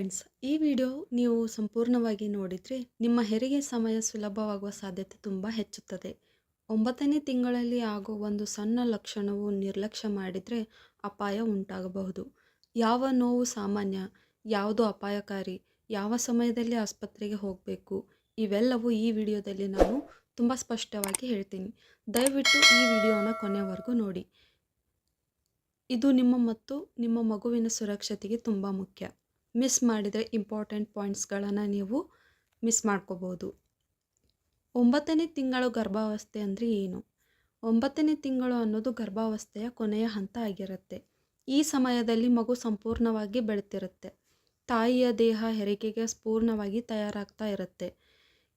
Friends, ಈ video ನೀವು ಸಂಪೂರ್ಣವಾಗಿ ನೋಡಿದರೆ ನಿಮ್ಮ ಹೆರಿಗೆ ಸಮಯ ಸುಲಭವಾಗುವ ಸಾಧ್ಯತೆ ತುಂಬ ಹೆಚ್ಚುತ್ತದೆ. ಒಂಬತ್ತನೇ ತಿಂಗಳಲ್ಲಿ ಆಗೋ ಒಂದು ಸಣ್ಣ ಲಕ್ಷಣವು ನಿರ್ಲಕ್ಷ್ಯ ಮಾಡಿದರೆ ಅಪಾಯ ಉಂಟಾಗಬಹುದು. ಯಾವ ನೋವು ಸಾಮಾನ್ಯ, ಯಾವುದು ಅಪಾಯಕಾರಿ, ಯಾವ ಸಮಯದಲ್ಲಿ ಆಸ್ಪತ್ರೆಗೆ ಹೋಗಬೇಕು, ಇವೆಲ್ಲವೂ ಈ ವಿಡಿಯೋದಲ್ಲಿ ನಾನು ತುಂಬ ಸ್ಪಷ್ಟವಾಗಿ ಹೇಳ್ತೀನಿ. ದಯವಿಟ್ಟು ಈ ವಿಡಿಯೋನ ಕೊನೆವರೆಗೂ ನೋಡಿ. ಇದು ನಿಮ್ಮ ಮತ್ತು ನಿಮ್ಮ ಮಗುವಿನ ಸುರಕ್ಷತೆಗೆ ತುಂಬ ಮುಖ್ಯ. ಮಿಸ್ ಮಾಡಿದರೆ ಇಂಪಾರ್ಟೆಂಟ್ ಪಾಯಿಂಟ್ಸ್ಗಳನ್ನು ನೀವು ಮಿಸ್ ಮಾಡ್ಕೋಬೋದು. ಒಂಬತ್ತನೇ ತಿಂಗಳು ಗರ್ಭಾವಸ್ಥೆ ಅಂದರೆ ಏನು? ಒಂಬತ್ತನೇ ತಿಂಗಳು ಅನ್ನೋದು ಗರ್ಭಾವಸ್ಥೆಯ ಕೊನೆಯ ಹಂತ ಆಗಿರುತ್ತೆ. ಈ ಸಮಯದಲ್ಲಿ ಮಗು ಸಂಪೂರ್ಣವಾಗಿ ಬೆಳೆತಿರುತ್ತೆ. ತಾಯಿಯ ದೇಹ ಹೆರಿಗೆಗೆ ಪೂರ್ಣವಾಗಿ ತಯಾರಾಗ್ತಾ ಇರುತ್ತೆ.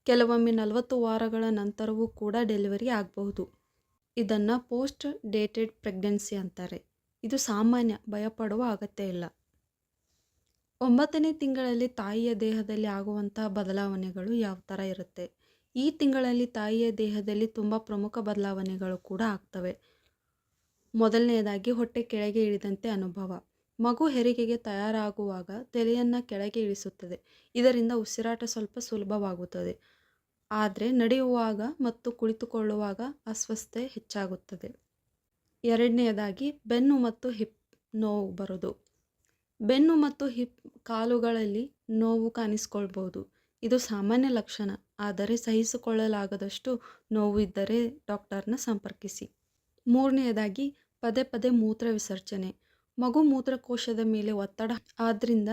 ಕೆಲವೊಮ್ಮೆ ನಲವತ್ತು ವಾರಗಳ ನಂತರವೂ ಕೂಡ ಡೆಲಿವರಿ ಆಗಬಹುದು. ಇದನ್ನು ಪೋಸ್ಟ್ ಡೇಟೆಡ್ ಪ್ರೆಗ್ನೆನ್ಸಿ ಅಂತಾರೆ. ಇದು ಸಾಮಾನ್ಯ, ಭಯಪಡುವ ಅಗತ್ಯ ಇಲ್ಲ. ಒಂಬತ್ತನೇ ತಿಂಗಳಲ್ಲಿ ತಾಯಿಯ ದೇಹದಲ್ಲಿ ಆಗುವಂತಹ ಬದಲಾವಣೆಗಳು ಯಾವ ಥರ ಇರುತ್ತೆ? ಈ ತಿಂಗಳಲ್ಲಿ ತಾಯಿಯ ದೇಹದಲ್ಲಿ ತುಂಬ ಪ್ರಮುಖ ಬದಲಾವಣೆಗಳು ಕೂಡ ಆಗ್ತವೆ. ಮೊದಲನೆಯದಾಗಿ ಹೊಟ್ಟೆ ಕೆಳಗೆ ಇಳಿದಂತೆ ಅನುಭವ. ಮಗು ಹೆರಿಗೆಗೆ ತಯಾರಾಗುವಾಗ ತಲೆಯನ್ನು ಕೆಳಗೆ ಇಳಿಸುತ್ತದೆ. ಇದರಿಂದ ಉಸಿರಾಟ ಸ್ವಲ್ಪ ಸುಲಭವಾಗುತ್ತದೆ. ಆದರೆ ನಡೆಯುವಾಗ ಮತ್ತು ಕುಳಿತುಕೊಳ್ಳುವಾಗ ಅಸ್ವಸ್ಥತೆ ಹೆಚ್ಚಾಗುತ್ತದೆ. ಎರಡನೆಯದಾಗಿ ಬೆನ್ನು ಮತ್ತು ಹಿಪ್ ನೋವು ಬರೋದು ಬೆನ್ನು ಮತ್ತು ಹಿಪ್ ಕಾಲುಗಳಲ್ಲಿ ನೋವು ಕಾಣಿಸ್ಕೊಳ್ಬೋದು ಇದು ಸಾಮಾನ್ಯ ಲಕ್ಷಣ, ಆದರೆ ಸಹಿಸಿಕೊಳ್ಳಲಾಗದಷ್ಟು ನೋವು ಇದ್ದರೆ ಡಾಕ್ಟರ್ನ ಸಂಪರ್ಕಿಸಿ. ಮೂರನೆಯದಾಗಿ, ಪದೇ ಪದೇ ಮೂತ್ರ ವಿಸರ್ಜನೆ. ಮಗು ಮೂತ್ರಕೋಶದ ಮೇಲೆ ಒತ್ತಡ ಆದ್ದರಿಂದ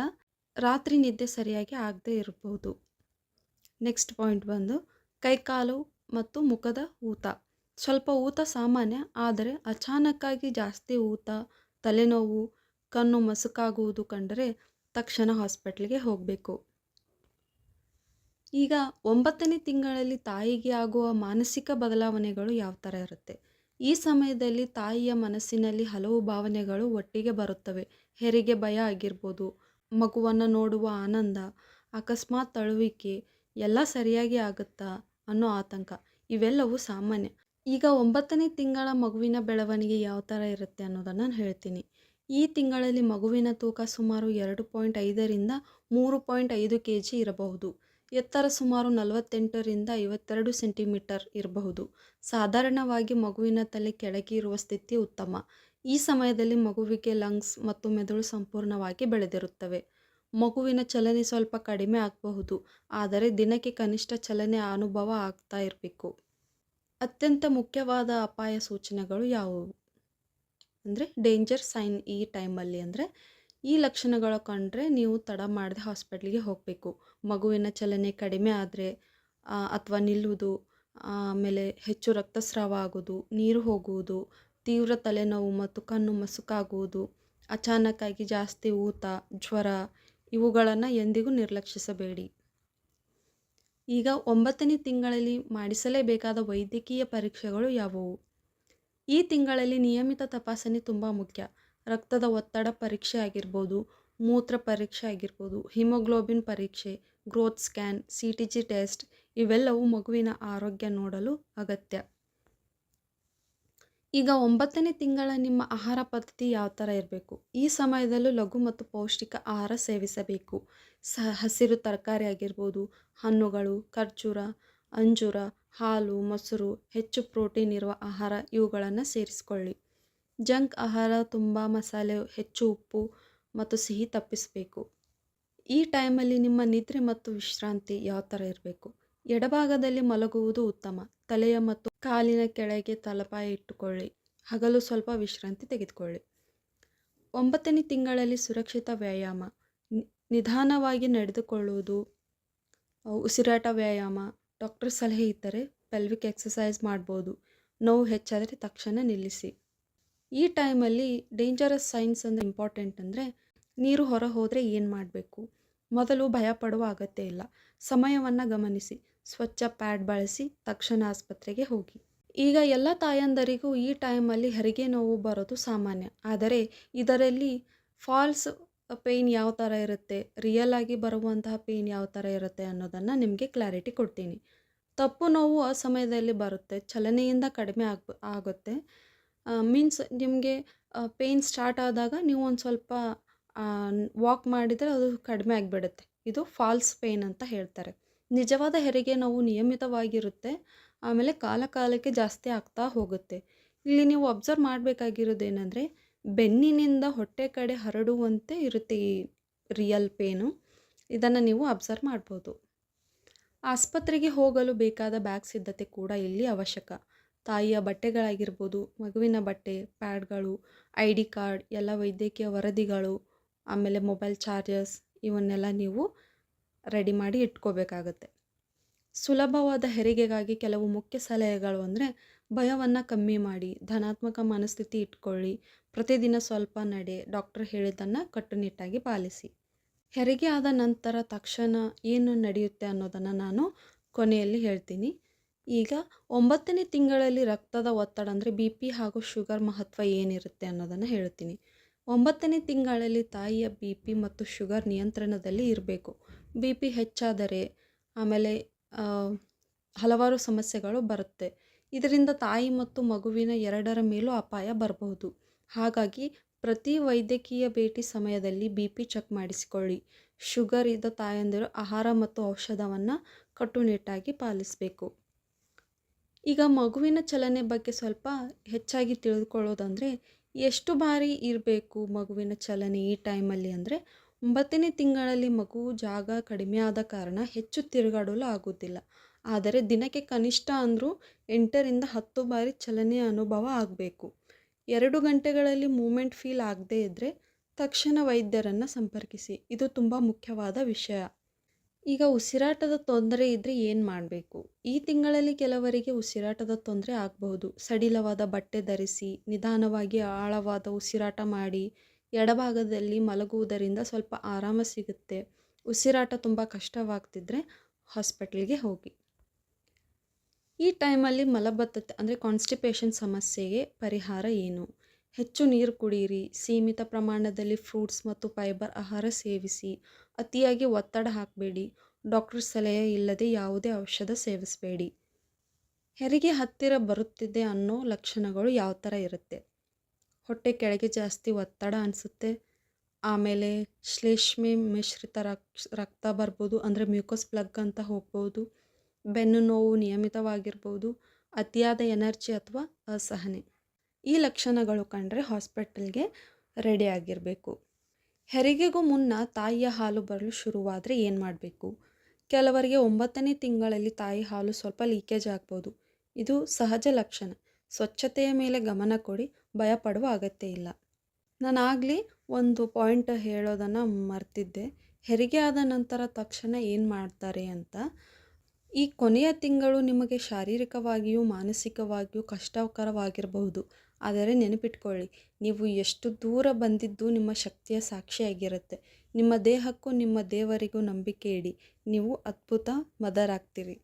ರಾತ್ರಿ ನಿದ್ದೆ ಸರಿಯಾಗಿ ಆಗದೇ ಇರಬಹುದು. ನೆಕ್ಸ್ಟ್ ಪಾಯಿಂಟ್ ಬಂದು, ಕೈಕಾಲು ಮತ್ತು ಮುಖದ ಊತ. ಸ್ವಲ್ಪ ಊತ ಸಾಮಾನ್ಯ, ಆದರೆ ಅಚಾನಕ್ಕಾಗಿ ಜಾಸ್ತಿ ಊತ, ತಲೆನೋವು ಕಣ್ಣು ಮಸುಕಾಗುವುದು ಕಂಡರೆ ತಕ್ಷಣ ಹಾಸ್ಪಿಟ್ಲಿಗೆ ಹೋಗಬೇಕು. ಈಗ ಒಂಬತ್ತನೇ ತಿಂಗಳಲ್ಲಿ ತಾಯಿಗೆ ಆಗುವ ಮಾನಸಿಕ ಬದಲಾವಣೆಗಳು ಯಾವ ಥರ ಇರುತ್ತೆ? ಈ ಸಮಯದಲ್ಲಿ ತಾಯಿಯ ಮನಸ್ಸಿನಲ್ಲಿ ಹಲವು ಭಾವನೆಗಳು ಒಟ್ಟಿಗೆ ಬರುತ್ತವೆ. ಹೆರಿಗೆ ಭಯ ಆಗಿರ್ಬೋದು, ಮಗುವನ್ನು ನೋಡುವ ಆನಂದ, ಅಕಸ್ಮಾತ್ ತಳುವಿಕೆ ಎಲ್ಲ ಸರಿಯಾಗಿ ಆಗುತ್ತಾ ಅನ್ನೋ ಆತಂಕ, ಇವೆಲ್ಲವೂ ಸಾಮಾನ್ಯ. ಈಗ ಒಂಬತ್ತನೇ ತಿಂಗಳ ಮಗುವಿನ ಬೆಳವಣಿಗೆ ಯಾವ ಥರ ಇರುತ್ತೆ ಅನ್ನೋದನ್ನು ನಾನು ಹೇಳ್ತೀನಿ. ಈ ತಿಂಗಳಲ್ಲಿ ಮಗುವಿನ ತೂಕ ಸುಮಾರು ಎರಡು ಪಾಯಿಂಟ್ ಐದರಿಂದ ಮೂರು ಪಾಯಿಂಟ್ ಐದು ಕೆ ಜಿ ಇರಬಹುದು. ಎತ್ತರ ಸುಮಾರು ನಲವತ್ತೆಂಟರಿಂದ ಐವತ್ತೆರಡು ಸೆಂಟಿಮೀಟರ್ ಇರಬಹುದು. ಸಾಧಾರಣವಾಗಿ ಮಗುವಿನ ತಲೆ ಕೆಳಗೆ ಇರುವ ಸ್ಥಿತಿ ಉತ್ತಮ. ಈ ಸಮಯದಲ್ಲಿ ಮಗುವಿಗೆ ಲಂಗ್ಸ್ ಮತ್ತು ಮೆದುಳು ಸಂಪೂರ್ಣವಾಗಿ ಬೆಳೆದಿರುತ್ತವೆ. ಮಗುವಿನ ಚಲನೆ ಸ್ವಲ್ಪ ಕಡಿಮೆ ಆಗಬಹುದು, ಆದರೆ ದಿನಕ್ಕೆ ಕನಿಷ್ಠ ಚಲನೆ ಅನುಭವ ಆಗ್ತಾ ಇರಬೇಕು. ಅತ್ಯಂತ ಮುಖ್ಯವಾದ ಅಪಾಯ ಸೂಚನೆಗಳು ಯಾವುವು? ಅಂದರೆ ಡೇಂಜರ್ ಸೈನ್ ಈ ಟೈಮಲ್ಲಿ ಅಂದರೆ ಈ ಲಕ್ಷಣಗಳು ಕಂಡ್ರೆ ನೀವು ತಡ ಮಾಡದೆ ಹಾಸ್ಪಿಟ್ಲಿಗೆ ಹೋಗಬೇಕು. ಮಗುವಿನ ಚಲನೆ ಕಡಿಮೆ ಆದರೆ ಅಥವಾ ನಿಲ್ಲುವುದು ಆಮೇಲೆ ಹೆಚ್ಚು ರಕ್ತಸ್ರಾವ ಆಗೋದು, ನೀರು ಹೋಗುವುದು, ತೀವ್ರ ತಲೆನೋವು ಮತ್ತು ಕಣ್ಣು ಮಸುಕಾಗುವುದು, ಅಚಾನಕ್ಕಾಗಿ ಜಾಸ್ತಿ ಊತ, ಜ್ವರ, ಇವುಗಳನ್ನು ಎಂದಿಗೂ ನಿರ್ಲಕ್ಷಿಸಬೇಡಿ. ಈಗ ಒಂಬತ್ತನೇ ತಿಂಗಳಲ್ಲಿ ಮಾಡಿಸಲೇಬೇಕಾದ ವೈದ್ಯಕೀಯ ಪರೀಕ್ಷೆಗಳು ಯಾವುವು? ಈ ತಿಂಗಳಲ್ಲಿ ನಿಯಮಿತ ತಪಾಸಣೆ ತುಂಬ ಮುಖ್ಯ. ರಕ್ತದ ಒತ್ತಡ ಪರೀಕ್ಷೆ ಆಗಿರ್ಬೋದು, ಮೂತ್ರ ಪರೀಕ್ಷೆ ಆಗಿರ್ಬೋದು, ಹಿಮೋಗ್ಲೋಬಿನ್ ಪರೀಕ್ಷೆ, growth scan, C T G test, ಇವೆಲ್ಲವೂ ಮಗುವಿನ ಆರೋಗ್ಯ ನೋಡಲು ಅಗತ್ಯ. ಈಗ ಒಂಬತ್ತನೇ ತಿಂಗಳ ನಿಮ್ಮ ಆಹಾರ ಪದ್ಧತಿ ಯಾವ ಥರ ಇರಬೇಕು? ಈ ಸಮಯದಲ್ಲೂ ಲಘು ಮತ್ತು ಪೌಷ್ಟಿಕ ಆಹಾರ ಸೇವಿಸಬೇಕು. ಸ, ಹಸಿರು ತರಕಾರಿ ಆಗಿರ್ಬೋದು, ಹಣ್ಣುಗಳು, ಖರ್ಜೂರ ಅಂಜೂರ, ಹಾಲು, ಮೊಸರು, ಹೆಚ್ಚು ಪ್ರೋಟೀನ್ ಇರುವ ಆಹಾರ ಇವುಗಳನ್ನು ಸೇರಿಸಿಕೊಳ್ಳಿ. ಜಂಕ್ ಆಹಾರ ತುಂಬ ಮಸಾಲೆ, ಹೆಚ್ಚು ಉಪ್ಪು ಮತ್ತು ಸಿಹಿ ತಪ್ಪಿಸಬೇಕು. ಈ ಟೈಮಲ್ಲಿ ನಿಮ್ಮ ನಿದ್ರೆ ಮತ್ತು ವಿಶ್ರಾಂತಿ ಯಾವ ಥರ ಇರಬೇಕು? ಎಡಭಾಗದಲ್ಲಿ ಮಲಗುವುದು ಉತ್ತಮ. ತಲೆಯ ಮತ್ತು ಕಾಲಿನ ಕೆಳಗೆ ತಲಪಾಯ ಇಟ್ಟುಕೊಳ್ಳಿ. ಹಗಲು ಸ್ವಲ್ಪ ವಿಶ್ರಾಂತಿ ತೆಗೆದುಕೊಳ್ಳಿ. ಒಂಬತ್ತನೇ ತಿಂಗಳಲ್ಲಿ ಸುರಕ್ಷಿತ ವ್ಯಾಯಾಮ. ನಿಧಾನವಾಗಿ ನಡೆದುಕೊಳ್ಳುವುದು, ಉಸಿರಾಟ ವ್ಯಾಯಾಮ ಡಾಕ್ಟರ್ ಸಲಹೆ ಇದ್ದರೆ ಪೆಲ್ವಿಕ್ ಎಕ್ಸಸೈಸ್ ಮಾಡ್ಬೋದು. ನೋವು ಹೆಚ್ಚಾದರೆ ತಕ್ಷಣ ನಿಲ್ಲಿಸಿ. ಈ ಟೈಮಲ್ಲಿ ಡೇಂಜರಸ್ ಸೈನ್ಸ್ ಅಂದರೆ ಇಂಪಾರ್ಟೆಂಟ್ ಅಂದರೆ ನೀರು ಹೊರ ಹೋದರೆ ಏನು ಮಾಡಬೇಕು? ಮೊದಲು ಭಯಪಡುವ ಅಗತ್ಯ ಇಲ್ಲ. ಸಮಯವನ್ನು ಗಮನಿಸಿ. ಸ್ವಚ್ಛ ಪ್ಯಾಡ್ ಬಳಸಿ ತಕ್ಷಣ ಆಸ್ಪತ್ರೆಗೆ ಹೋಗಿ. ಈಗ ಎಲ್ಲ ತಾಯಂದರಿಗೂ ಈ ಟೈಮಲ್ಲಿ ಹೆರಿಗೆ ನೋವು ಬರೋದು ಸಾಮಾನ್ಯ. ಆದರೆ ಇದರಲ್ಲಿ ಫಾಲ್ಸ್ ಪೇಯ್ನ್ ಯಾವ ಥರ ಇರುತ್ತೆ ರಿಯಲ್ ಆಗಿ ಬರುವಂತಹ ಪೇಯ್ನ್ ಯಾವ ಥರ ಇರುತ್ತೆ ಅನ್ನೋದನ್ನು ನಿಮಗೆ ಕ್ಲಾರಿಟಿ ಕೊಡ್ತೀನಿ. ತಪ್ಪು ನೋವು ಆ ಸಮಯದಲ್ಲಿ ಬರುತ್ತೆ, ಚಲನೆಯಿಂದ ಕಡಿಮೆ ಆಗ, ಆಗುತ್ತೆ. ಮೀನ್ಸ್ ನಿಮಗೆ ಪೇಯ್ನ್ ಸ್ಟಾರ್ಟ್ ಆದಾಗ ನೀವು ಒಂದು ಸ್ವಲ್ಪ ವಾಕ್ ಮಾಡಿದರೆ ಅದು ಕಡಿಮೆ ಆಗಿಬಿಡುತ್ತೆ. ಇದು ಫಾಲ್ಸ್ ಪೇಯ್ನ್ ಅಂತ ಹೇಳ್ತಾರೆ. ನಿಜವಾದ ಹೆರಿಗೆ ನೋವು ನಿಯಮಿತವಾಗಿರುತ್ತೆ, ಆಮೇಲೆ ಕಾಲ ಕಾಲಕ್ಕೆ ಜಾಸ್ತಿ ಆಗ್ತಾ ಹೋಗುತ್ತೆ. ಇಲ್ಲಿ ನೀವು ಅಬ್ಸರ್ವ್ ಮಾಡಬೇಕಾಗಿರೋದೇನೆಂದರೆ ಬೆನ್ನಿನಿಂದ ಹೊಟ್ಟೆ ಕಡೆ ಹರಡುವಂತೆ ಇರುತ್ತೆ ಈ ರಿಯಲ್ ಪೇನು. ಇದನ್ನು ನೀವು ಅಬ್ಸರ್ವ್ ಮಾಡ್ಬೋದು. ಆಸ್ಪತ್ರೆಗೆ ಹೋಗಲು ಬೇಕಾದ ಬ್ಯಾಗ್ ಸಿದ್ಧತೆ ಕೂಡ ಇಲ್ಲಿ ಅವಶ್ಯಕ. ತಾಯಿಯ ಬಟ್ಟೆಗಳಾಗಿರ್ಬೋದು, ಮಗುವಿನ ಬಟ್ಟೆ, ಪ್ಯಾಡ್ಗಳು, ಐ ಡಿ ಕಾರ್ಡ್, ಎಲ್ಲ ವೈದ್ಯಕೀಯ ವರದಿಗಳು, ಆಮೇಲೆ ಮೊಬೈಲ್ ಚಾರ್ಜಸ್ ಇವನ್ನೆಲ್ಲ ನೀವು ರೆಡಿ ಮಾಡಿ ಇಟ್ಕೋಬೇಕಾಗತ್ತೆ. ಸುಲಭವಾದ ಹೆರಿಗೆಗಾಗಿ ಕೆಲವು ಮುಖ್ಯ ಸಲಹೆಗಳು ಅಂದರೆ ಭಯವನ್ನು ಕಮ್ಮಿ ಮಾಡಿ, ಧನಾತ್ಮಕ ಮನಸ್ಥಿತಿ ಇಟ್ಕೊಳ್ಳಿ, ಪ್ರತಿದಿನ ಸ್ವಲ್ಪ ನಡೆ, ಡಾಕ್ಟರ್ ಹೇಳಿದ್ದನ್ನು ಕಟ್ಟುನಿಟ್ಟಾಗಿ ಪಾಲಿಸಿ. ಹೆರಿಗೆ ಆದ ನಂತರ ತಕ್ಷಣ ಏನು ನಡೆಯುತ್ತೆ ಅನ್ನೋದನ್ನು ನಾನು ಕೊನೆಯಲ್ಲಿ ಹೇಳ್ತೀನಿ. ಈಗ ಒಂಬತ್ತನೇ ತಿಂಗಳಲ್ಲಿ ರಕ್ತದ ಒತ್ತಡ ಅಂದರೆ ಬಿ ಪಿ ಹಾಗೂ ಶುಗರ್ ಮಹತ್ವ ಏನಿರುತ್ತೆ ಅನ್ನೋದನ್ನು ಹೇಳ್ತೀನಿ. ಒಂಬತ್ತನೇ ತಿಂಗಳಲ್ಲಿ ತಾಯಿಯ ಬಿ ಪಿ ಮತ್ತು ಶುಗರ್ ನಿಯಂತ್ರಣದಲ್ಲಿ ಇರಬೇಕು. ಬಿ ಪಿ ಹೆಚ್ಚಾದರೆ ಆಮೇಲೆ ಹಲವಾರು ಸಮಸ್ಯೆಗಳು ಬರುತ್ತೆ. ಇದರಿಂದ ತಾಯಿ ಮತ್ತು ಮಗುವಿನ ಎರಡರ ಮೇಲೂ ಅಪಾಯ ಬರಬಹುದು. ಹಾಗಾಗಿ ಪ್ರತಿ ವೈದ್ಯಕೀಯ ಭೇಟಿ ಸಮಯದಲ್ಲಿ ಬಿ ಪಿ ಚೆಕ್ ಮಾಡಿಸಿಕೊಳ್ಳಿ. ಶುಗರ್ ಇದ್ದ ತಾಯಂದಿರು ಆಹಾರ ಮತ್ತು ಔಷಧವನ್ನು ಕಟ್ಟುನಿಟ್ಟಾಗಿ ಪಾಲಿಸಬೇಕು. ಈಗ ಮಗುವಿನ ಚಲನೆ ಬಗ್ಗೆ ಸ್ವಲ್ಪ ಹೆಚ್ಚಾಗಿ ತಿಳಿದುಕೊಳ್ಳೋದಂದರೆ ಎಷ್ಟು ಬಾರಿ ಇರಬೇಕು ಮಗುವಿನ ಚಲನೆ ಈ ಟೈಮಲ್ಲಿ ಅಂದರೆ, ಒಂಬತ್ತನೇ ತಿಂಗಳಲ್ಲಿ ಮಗು ಜಾಗ ಕಡಿಮೆ ಆದ ಕಾರಣ ಹೆಚ್ಚು ತಿರುಗಾಡಲು ಆಗೋದಿಲ್ಲ ಆದರೆ ದಿನಕ್ಕೆ ಕನಿಷ್ಠ ಅಂದರೂ ಎಂಟರಿಂದ ಹತ್ತು ಬಾರಿ ಚಲನೆ ಅನುಭವ ಆಗಬೇಕು. ಎರಡು ಗಂಟೆಗಳಲ್ಲಿ ಮೂಮೆಂಟ್ ಫೀಲ್ ಆಗದೇ ಇದ್ದರೆ ತಕ್ಷಣ ವೈದ್ಯರನ್ನು ಸಂಪರ್ಕಿಸಿ. ಇದು ತುಂಬ ಮುಖ್ಯವಾದ ವಿಷಯ. ಈಗ ಉಸಿರಾಟದ ತೊಂದರೆ ಇದ್ದರೆ ಏನು ಮಾಡಬೇಕು? ಈ ತಿಂಗಳಲ್ಲಿ ಕೆಲವರಿಗೆ ಉಸಿರಾಟದ ತೊಂದರೆ ಆಗಬಹುದು. ಸಡಿಲವಾದ ಬಟ್ಟೆ ಧರಿಸಿ, ನಿಧಾನವಾಗಿ ಆಳವಾದ ಉಸಿರಾಟ ಮಾಡಿ, ಎಡಭಾಗದಲ್ಲಿ ಮಲಗುವುದರಿಂದ ಸ್ವಲ್ಪ ಆರಾಮ ಸಿಗುತ್ತೆ. ಉಸಿರಾಟ ತುಂಬ ಕಷ್ಟವಾಗ್ತಿದ್ರೆ ಹಾಸ್ಪಿಟ್ಲಿಗೆ ಹೋಗಿ. ಈ ಟೈಮಲ್ಲಿ ಮಲಬದ್ಧತೆ ಅಂದರೆ ಕಾನ್ಸ್ಟಿಪೇಷನ್ ಸಮಸ್ಯೆಗೆ ಪರಿಹಾರ ಏನು? ಹೆಚ್ಚು ನೀರು ಕುಡಿಯಿರಿ ಸೀಮಿತ ಪ್ರಮಾಣದಲ್ಲಿ ಫ್ರೂಟ್ಸ್ ಮತ್ತು ಫೈಬರ್ ಆಹಾರ ಸೇವಿಸಿ, ಅತಿಯಾಗಿ ಒತ್ತಡ ಹಾಕಬೇಡಿ ಡಾಕ್ಟರ್ ಸಲಹೆ ಇಲ್ಲದೆ ಯಾವುದೇ ಔಷಧ ಸೇವಿಸಬೇಡಿ. ಹೆರಿಗೆ ಹತ್ತಿರ ಬರುತ್ತಿದೆ ಅನ್ನೋ ಲಕ್ಷಣಗಳು ಯಾವ ಥರ ಇರುತ್ತೆ? ಹೊಟ್ಟೆ ಕೆಳಗೆ ಜಾಸ್ತಿ ಒತ್ತಡ ಅನಿಸುತ್ತೆ, ಆಮೇಲೆ ಶ್ಲೇಷ್ಮೆ ಮಿಶ್ರಿತ ರಕ್ ರಕ್ತ ಬರ್ಬೋದು ಅಂದರೆ ಮ್ಯೂಕಸ್ ಪ್ಲಗ್ ಅಂತ ಹೋಗ್ಬೋದು ಬೆನ್ನು ನೋವು ನಿಯಮಿತವಾಗಿರ್ಬೋದು, ಅತಿಯಾದ ಎನರ್ಜಿ ಅಥವಾ ಅಸಹನೆ. ಈ ಲಕ್ಷಣಗಳು ಕಂಡರೆ ಹಾಸ್ಪಿಟಲ್ಗೆ ರೆಡಿ ಆಗಿರಬೇಕು. ಹೆರಿಗೆಗೂ ಮುನ್ನ ತಾಯಿಯ ಹಾಲು ಬರಲು ಶುರುವಾದರೆ ಏನು ಮಾಡಬೇಕು? ಕೆಲವರಿಗೆ ಒಂಬತ್ತನೇ ತಿಂಗಳಲ್ಲಿ ತಾಯಿ ಹಾಲು ಸ್ವಲ್ಪ ಲೀಕೇಜ್ ಆಗ್ಬೋದು. ಇದು ಸಹಜ ಲಕ್ಷಣ. ಸ್ವಚ್ಛತೆಯ ಮೇಲೆ ಗಮನ ಕೊಡಿ ಭಯಪಡುವ ಅಗತ್ಯ ಇಲ್ಲ. ನಾನಾಗಲಿ ಒಂದು ಪಾಯಿಂಟ್ ಹೇಳೋದನ್ನು ಮರ್ತಿದ್ದೆ. ಹೆರಿಗೆ ಆದ ನಂತರ ತಕ್ಷಣ ಏನು ಮಾಡ್ತಾರೆ ಅಂತ ಈ ಕೊನೆಯ ತಿಂಗಳು ನಿಮಗೆ ಶಾರೀರಿಕವಾಗಿಯೂ ಮಾನಸಿಕವಾಗಿಯೂ ಕಷ್ಟಕರವಾಗಿರಬಹುದು. ಆದರೆ ನೆನಪಿಟ್ಕೊಳ್ಳಿ, ನೀವು ಎಷ್ಟು ದೂರ ಬಂದಿದ್ದು ನಿಮ್ಮ ಶಕ್ತಿಯ ಸಾಕ್ಷಿಯಾಗಿರುತ್ತೆ. ನಿಮ್ಮ ದೇಹಕ್ಕೂ ನಿಮ್ಮ ದೇವರಿಗೂ ನಂಬಿಕೆ ಇಡಿ. ನೀವು ಅದ್ಭುತ ಮದರ್ ಆಗ್ತೀರಿ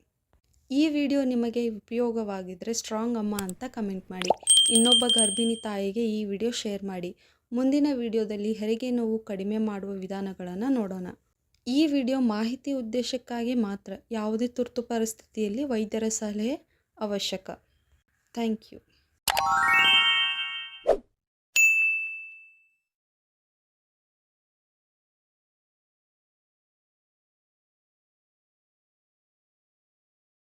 ಈ ವಿಡಿಯೋ ನಿಮಗೆ ಉಪಯೋಗವಾಗಿದ್ದರೆ ಸ್ಟ್ರಾಂಗ್ ಅಮ್ಮ ಅಂತ ಕಮೆಂಟ್ ಮಾಡಿ. ಇನ್ನೊಬ್ಬ ಗರ್ಭಿಣಿ ತಾಯಿಗೆ ಈ ವಿಡಿಯೋ ಶೇರ್ ಮಾಡಿ. ಮುಂದಿನ ವಿಡಿಯೋದಲ್ಲಿ ಹೆರಿಗೆ ನೋವು ಕಡಿಮೆ ಮಾಡುವ ವಿಧಾನಗಳನ್ನು ನೋಡೋಣ. ಈ ವಿಡಿಯೋ ಮಾಹಿತಿ ಉದ್ದೇಶಕ್ಕಾಗಿ ಮಾತ್ರ ಯಾವುದೇ ತುರ್ತು ಪರಿಸ್ಥಿತಿಯಲ್ಲಿ ವೈದ್ಯರ ಸಲಹೆ ಅವಶ್ಯಕ. Thank you.